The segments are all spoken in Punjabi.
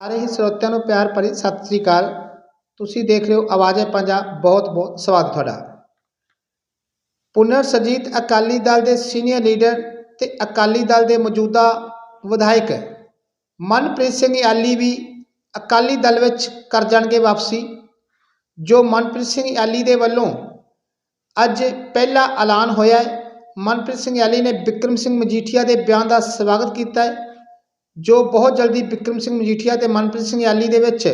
ਸਾਰੇ ਹੀ ਸਰੋਤਿਆਂ ਨੂੰ ਪਿਆਰ ਭਰੀ ਸਤਿ ਸ੍ਰੀ ਅਕਾਲ। ਤੁਸੀਂ ਦੇਖ ਰਹੇ ਹੋ ਆਵਾਜ਼ੇ ਪੰਜਾਬ ਬਹੁਤ ਬਹੁਤ ਸਵਾਗਤ ਤੁਹਾਡਾ। ਪੁਨਰ ਸਰਜੀਤ ਅਕਾਲੀ ਦਲ ਦੇ ਸੀਨੀਅਰ ਲੀਡਰ ਤੇ ਅਕਾਲੀ ਦਲ ਦੇ ਮੌਜੂਦਾ ਵਿਧਾਇਕ ਮਨਪ੍ਰੀਤ ਸਿੰਘ ਯਾਲੀ ਵੀ ਅਕਾਲੀ ਦਲ ਵਿੱਚ ਕਰ ਜਾਣਗੇ ਵਾਪਸੀ। ਜੋ ਮਨਪ੍ਰੀਤ ਸਿੰਘ ਯਾਲੀ ਦੇ ਵੱਲੋਂ ਅੱਜ ਪਹਿਲਾ ਐਲਾਨ ਹੋਇਆ ਹੈ। ਮਨਪ੍ਰੀਤ ਸਿੰਘ ਯਾਲੀ ਨੇ ਵਿਕਰਮ ਸਿੰਘ ਮਜੀਠੀਆ ਦੇ ਬਿਆਨ ਦਾ ਸਵਾਗਤ ਕੀਤਾ ਹੈ। ਜੋ ਬਹੁਤ ਜਲਦੀ ਵਿਕਰਮ ਸਿੰਘ ਮਜੀਠੀਆ ਤੇ ਮਨਪ੍ਰੀਤ ਸਿੰਘ ਯਾਲੀ ਦੇ ਵਿੱਚ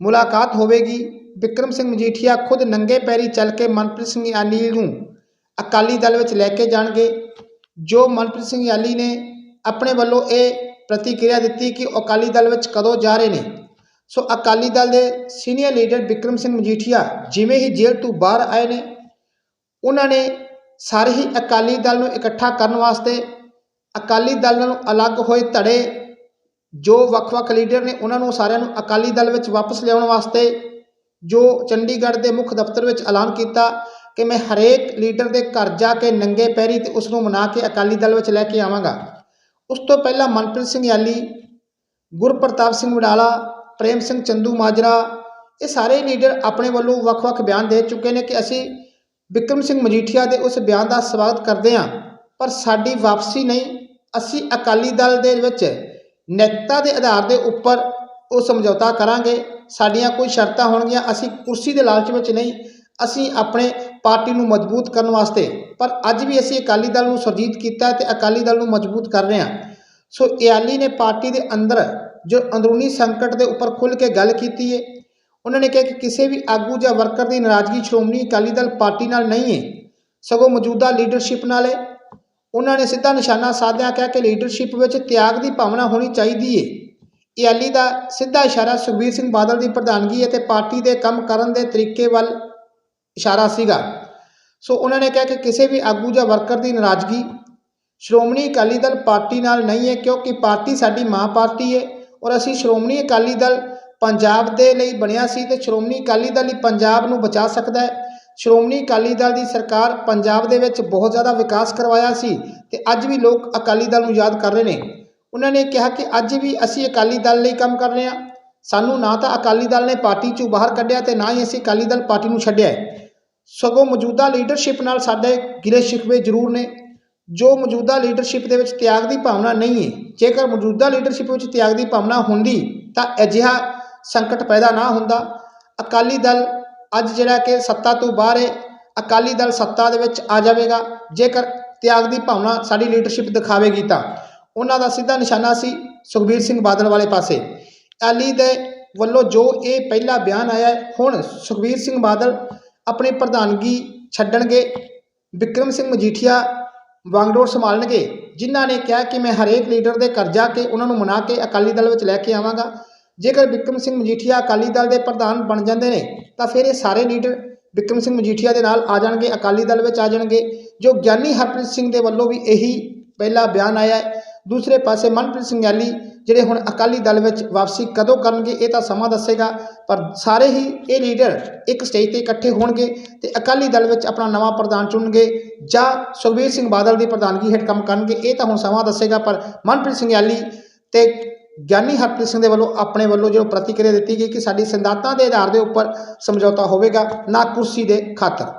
ਮੁਲਾਕਾਤ ਹੋਵੇਗੀ। ਵਿਕਰਮ ਸਿੰਘ ਮਜੀਠੀਆ ਖੁਦ ਨੰਗੇ ਪੈਰੀ ਚੱਲ ਕੇ ਮਨਪ੍ਰੀਤ ਸਿੰਘ ਯਾਲੀ ਨੂੰ ਅਕਾਲੀ ਦਲ ਵਿੱਚ ਲੈ ਕੇ ਜਾਣਗੇ। ਜੋ ਮਨਪ੍ਰੀਤ ਸਿੰਘ ਯਾਲੀ ਨੇ ਆਪਣੇ ਵੱਲੋਂ ਇਹ ਪ੍ਰਤੀਕਿਰਿਆ ਦਿੱਤੀ ਕਿ ਉਹ ਅਕਾਲੀ ਦਲ ਵਿੱਚ ਕਦੋਂ ਜਾ ਰਹੇ ਨੇ। ਸੋ ਅਕਾਲੀ ਦਲ ਦੇ ਸੀਨੀਅਰ ਲੀਡਰ ਵਿਕਰਮ ਸਿੰਘ ਮਜੀਠੀਆ ਜਿਵੇਂ ਹੀ ਜੇਲ੍ਹ ਤੋਂ ਬਾਹਰ ਆਏ ਨੇ, ਉਹਨਾਂ ਨੇ ਸਾਰੇ ਹੀ ਅਕਾਲੀ ਦਲ ਨੂੰ ਇਕੱਠਾ ਕਰਨ ਵਾਸਤੇ ਅਕਾਲੀ ਦਲ ਨਾਲੋਂ ਅਲੱਗ ਹੋਏ ਧੜੇ ਜੋ ਵੱਖ-ਵੱਖ ਲੀਡਰ ਨੇ ਉਹਨਾਂ ਨੂੰ ਸਾਰਿਆਂ ਨੂੰ ਅਕਾਲੀ ਦਲ ਵਿੱਚ ਵਾਪਸ ਲਿਆਉਣ ਵਾਸਤੇ ਜੋ ਚੰਡੀਗੜ੍ਹ ਦੇ ਮੁੱਖ ਦਫ਼ਤਰ ਵਿੱਚ ਐਲਾਨ ਕੀਤਾ ਕਿ ਮੈਂ ਹਰੇਕ ਲੀਡਰ ਦੇ ਘਰ ਜਾ ਕੇ ਨੰਗੇ ਪੈਰੀ ਤੇ ਉਸ ਨੂੰ ਮਨਾ ਕੇ ਅਕਾਲੀ ਦਲ ਵਿੱਚ ਲੈ ਕੇ ਆਵਾਂਗਾ। ਉਸ ਤੋਂ ਪਹਿਲਾਂ ਮਨਪ੍ਰੀਤ ਸਿੰਘ ਯਾਲੀ, ਗੁਰਪ੍ਰਤਾਪ ਸਿੰਘ ਵਡਾਲਾ, ਪ੍ਰੇਮ ਸਿੰਘ ਚੰਦੂ ਮਾਜਰਾ, ਇਹ ਸਾਰੇ ਲੀਡਰ ਆਪਣੇ ਵੱਲੋਂ ਵੱਖ-ਵੱਖ ਬਿਆਨ ਦੇ ਚੁੱਕੇ ਨੇ ਕਿ ਅਸੀਂ ਵਿਕਰਮ ਸਿੰਘ ਮਜੀਠੀਆ ਦੇ ਉਸ ਬਿਆਨ ਦਾ ਸਵਾਗਤ ਕਰਦੇ ਹਾਂ, ਪਰ ਸਾਡੀ ਵਾਪਸੀ ਨਹੀਂ, ਅਸੀਂ ਅਕਾਲੀ ਦਲ ਦੇ ਵਿੱਚ ਨੈਤਿਕਤਾ ਦੇ ਆਧਾਰ ਦੇ ਉੱਪਰ ਉਹ ਸਮਝੌਤਾ ਕਰਾਂਗੇ। ਸਾਡੀਆਂ ਕੋਈ ਸ਼ਰਤਾਂ ਹੋਣਗੀਆਂ, ਅਸੀਂ ਕੁਰਸੀ ਦੇ ਲਾਲਚ ਵਿੱਚ ਨਹੀਂ, ਅਸੀਂ ਆਪਣੇ ਪਾਰਟੀ ਨੂੰ ਮਜ਼ਬੂਤ ਕਰਨ ਵਾਸਤੇ। ਪਰ ਅੱਜ ਵੀ ਅਸੀਂ ਅਕਾਲੀ ਦਲ ਨੂੰ ਸੁਰਜੀਤ ਕੀਤਾ ਤੇ ਅਕਾਲੀ ਦਲ ਨੂੰ ਮਜ਼ਬੂਤ ਕਰ ਰਹੇ ਹਾਂ। ਸੋ ਇਆਲੀ ਨੇ ਪਾਰਟੀ ਦੇ ਅੰਦਰ ਜੋ ਅੰਦਰੂਨੀ ਸੰਕਟ ਦੇ ਉੱਪਰ ਖੁੱਲ੍ਹ ਕੇ ਗੱਲ ਕੀਤੀ ਹੈ ਉਹਨਾਂ ਨੇ ਕਿਹਾ ਕਿ ਕਿਸੇ ਵੀ ਆਗੂ ਜਾਂ ਵਰਕਰ ਦੀ ਨਾਰਾਜ਼ਗੀ ਸ਼੍ਰੋਮਣੀ ਅਕਾਲੀ ਦਲ ਪਾਰਟੀ ਨਾਲ ਨਹੀਂ ਹੈ ਸਗੋਂ ਮੌਜੂਦਾ ਲੀਡਰਸ਼ਿਪ ਨਾਲ ਹੈ ਉਹਨਾਂ ਨੇ ਸਿੱਧਾ ਨਿਸ਼ਾਨਾ ਸਾਧਿਆ ਕਿਹਾ ਕਿ ਲੀਡਰਸ਼ਿਪ ਵਿੱਚ ਤਿਆਗ ਦੀ ਭਾਵਨਾ ਹੋਣੀ ਚਾਹੀਦੀ ਹੈ ਇਆਲੀ ਦਾ ਸਿੱਧਾ ਇਸ਼ਾਰਾ ਸੁਖਬੀਰ ਸਿੰਘ ਬਾਦਲ ਦੀ ਪ੍ਰਧਾਨਗੀ ਅਤੇ ਪਾਰਟੀ ਦੇ ਕੰਮ ਕਰਨ ਦੇ ਤਰੀਕੇ ਵੱਲ ਇਸ਼ਾਰਾ ਸੀਗਾ। ਸੋ ਉਹਨਾਂ ਨੇ ਕਿਹਾ ਕਿ ਕਿਸੇ ਵੀ ਆਗੂ ਜਾਂ ਵਰਕਰ ਦੀ ਨਾਰਾਜ਼ਗੀ, ਸ਼੍ਰੋਮਣੀ ਅਕਾਲੀ ਦਲ ਪਾਰਟੀ ਨਾਲ ਨਹੀਂ ਹੈ ਕਿਉਂਕਿ ਪਾਰਟੀ ਸਾਡੀ ਮਾਂ ਪਾਰਟੀ ਹੈ ਔਰ ਅਸੀਂ ਸ਼੍ਰੋਮਣੀ ਅਕਾਲੀ ਦਲ ਪੰਜਾਬ ਦੇ ਲਈ ਬਣਿਆ ਸੀ ਤੇ ਸ਼੍ਰੋਮਣੀ ਅਕਾਲੀ ਦਲ ਹੀ ਪੰਜਾਬ ਨੂੰ ਬਚਾ ਸਕਦਾ ਹੈ। ਸ਼੍ਰੋਮਣੀ ਅਕਾਲੀ ਦਲ ਦੀ ਸਰਕਾਰ ਪੰਜਾਬ ਦੇ ਵਿੱਚ ਬਹੁਤ ਜ਼ਿਆਦਾ ਵਿਕਾਸ ਕਰਵਾਇਆ ਸੀ ਤੇ ਅੱਜ ਵੀ ਲੋਕ ਅਕਾਲੀ ਦਲ ਨੂੰ ਯਾਦ ਕਰ ਰਹੇ ਨੇ। ਉਹਨਾਂ ਨੇ ਕਿਹਾ ਕਿ ਅੱਜ ਵੀ ਅਸੀਂ ਅਕਾਲੀ ਦਲ ਲਈ ਕੰਮ ਕਰ ਰਹੇ ਹਾਂ। ਸਾਨੂੰ ਨਾ ਤਾਂ ਅਕਾਲੀ ਦਲ ਨੇ ਪਾਰਟੀ ਚੋਂ ਬਾਹਰ ਕੱਢਿਆ ਤੇ ਨਾ ਹੀ ਅਸੀਂ ਅਕਾਲੀ ਦਲ ਪਾਰਟੀ ਨੂੰ ਛੱਡਿਆ ਸਗੋਂ ਮੌਜੂਦਾ ਲੀਡਰਸ਼ਿਪ ਨਾਲ ਸਾਡੇ ਗਿਲੇ ਸ਼ਿਕਵੇ ਜ਼ਰੂਰ ਨੇ। ਜੋ ਮੌਜੂਦਾ ਲੀਡਰਸ਼ਿਪ ਦੇ ਵਿੱਚ ਤਿਆਗ ਦੀ ਭਾਵਨਾ ਨਹੀਂ ਹੈ, ਜੇਕਰ ਮੌਜੂਦਾ ਲੀਡਰਸ਼ਿਪ ਵਿੱਚ ਤਿਆਗ ਦੀ ਭਾਵਨਾ ਹੁੰਦੀ ਤਾਂ ਅਜਿਹਾ ਸੰਕਟ ਪੈਦਾ ਨਾ ਹੁੰਦਾ। ਅਕਾਲੀ ਦਲ ਅੱਜ ਜਿਹੜਾ ਕਿ ਸੱਤਾ ਤੋਂ ਬਾਹਰ ਹੈ, ਅਕਾਲੀ ਦਲ ਸੱਤਾ ਦੇ ਵਿੱਚ ਆ ਜਾਵੇਗਾ, ਜੇਕਰ ਤਿਆਗ ਦੀ ਭਾਵਨਾ ਸਾਡੀ ਲੀਡਰਸ਼ਿਪ ਦਿਖਾਵੇਗੀ ਤਾਂ। ਉਹਨਾਂ ਦਾ ਸਿੱਧਾ ਨਿਸ਼ਾਨਾ ਸੀ ਸੁਖਬੀਰ ਸਿੰਘ ਬਾਦਲ ਵਾਲੇ ਪਾਸੇ। ਅਕਾਲੀ ਦੇ ਵੱਲੋਂ ਜੋ ਇਹ ਪਹਿਲਾ ਬਿਆਨ ਆਇਆ, ਹੁਣ ਸੁਖਬੀਰ ਸਿੰਘ ਬਾਦਲ ਆਪਣੀ ਪ੍ਰਧਾਨਗੀ ਛੱਡਣਗੇ, ਵਿਕਰਮ ਸਿੰਘ ਮਜੀਠੀਆ ਵਾਂਗਡੋਰ ਸੰਭਾਲਣਗੇ, ਜਿਨ੍ਹਾਂ ਨੇ ਕਿਹਾ ਕਿ ਮੈਂ ਹਰੇਕ ਲੀਡਰ ਦੇ ਕਰਜ਼ਾ ਕੇ ਉਹਨਾਂ ਨੂੰ ਮਨਾ ਕੇ ਅਕਾਲੀ ਦਲ ਵਿੱਚ ਲੈ ਕੇ ਆਵਾਂਗਾ। ਜੇਕਰ ਵਿਕਰਮ ਸਿੰਘ ਮਜੀਠੀਆ ਅਕਾਲੀ ਦਲ ਦੇ ਪ੍ਰਧਾਨ ਬਣ ਜਾਂਦੇ ਨੇ ਤਾਂ ਫਿਰ ਇਹ ਸਾਰੇ ਲੀਡਰ ਵਿਕਰਮ ਸਿੰਘ ਮਜੀਠੀਆ ਦੇ ਨਾਲ ਆ ਜਾਣਗੇ, ਅਕਾਲੀ ਦਲ ਵਿੱਚ ਆ ਜਾਣਗੇ, ਜੋ ਗਿਆਨੀ ਹਰਪ੍ਰੀਤ ਸਿੰਘ ਦੇ ਵੱਲੋਂ ਵੀ ਇਹੀ ਪਹਿਲਾ ਬਿਆਨ ਆਇਆ ਹੈ। ਦੂਸਰੇ ਪਾਸੇ ਮਨਪ੍ਰੀਤ ਸਿੰਘ ਯਾਲੀ ਜਿਹੜੇ ਹੁਣ ਅਕਾਲੀ ਦਲ ਵਿੱਚ ਵਾਪਸੀ ਕਦੋਂ ਕਰਨਗੇ, ਇਹ ਤਾਂ ਸਮਾਂ ਦੱਸੇਗਾ, ਪਰ ਸਾਰੇ ਹੀ ਇਹ ਲੀਡਰ ਇੱਕ ਸਟੇਜ ਤੇ ਇਕੱਠੇ ਹੋਣਗੇ ਤੇ ਅਕਾਲੀ ਦਲ ਵਿੱਚ ਆਪਣਾ ਨਵਾਂ ਪ੍ਰਧਾਨ ਚੁਣਨਗੇ ਜਾਂ ਸੁਖਬੀਰ ਸਿੰਘ ਬਾਦਲ ਦੀ ਪ੍ਰਧਾਨਗੀ ਹੇਠ ਕੰਮ ਕਰਨਗੇ, ਇਹ ਤਾਂ ਹੁਣ ਸਮਾਂ ਦੱਸੇਗਾ, ਪਰ ਮਨਪ੍ਰੀਤ ਸਿੰਘ ਯਾਲੀ ਤੇ ਗਿਆਨੀ ਹਰਪ੍ਰੀਤ ਸਿੰਘ ਦੇ ਵੱਲੋਂ ਆਪਣੇ ਵੱਲੋਂ ਜੋ ਪ੍ਰਤੀਕਿਰਿਆ ਦਿੱਤੀ ਗਈ ਕਿ ਸਾਡੀ ਸਿਧਾਂਤਾਂ ਦੇ ਆਧਾਰ ਦੇ ਉੱਪਰ ਸਮਝੌਤਾ ਹੋਵੇਗਾ ਨਾ ਕੁਰਸੀ ਦੇ ਖਾਤਰ।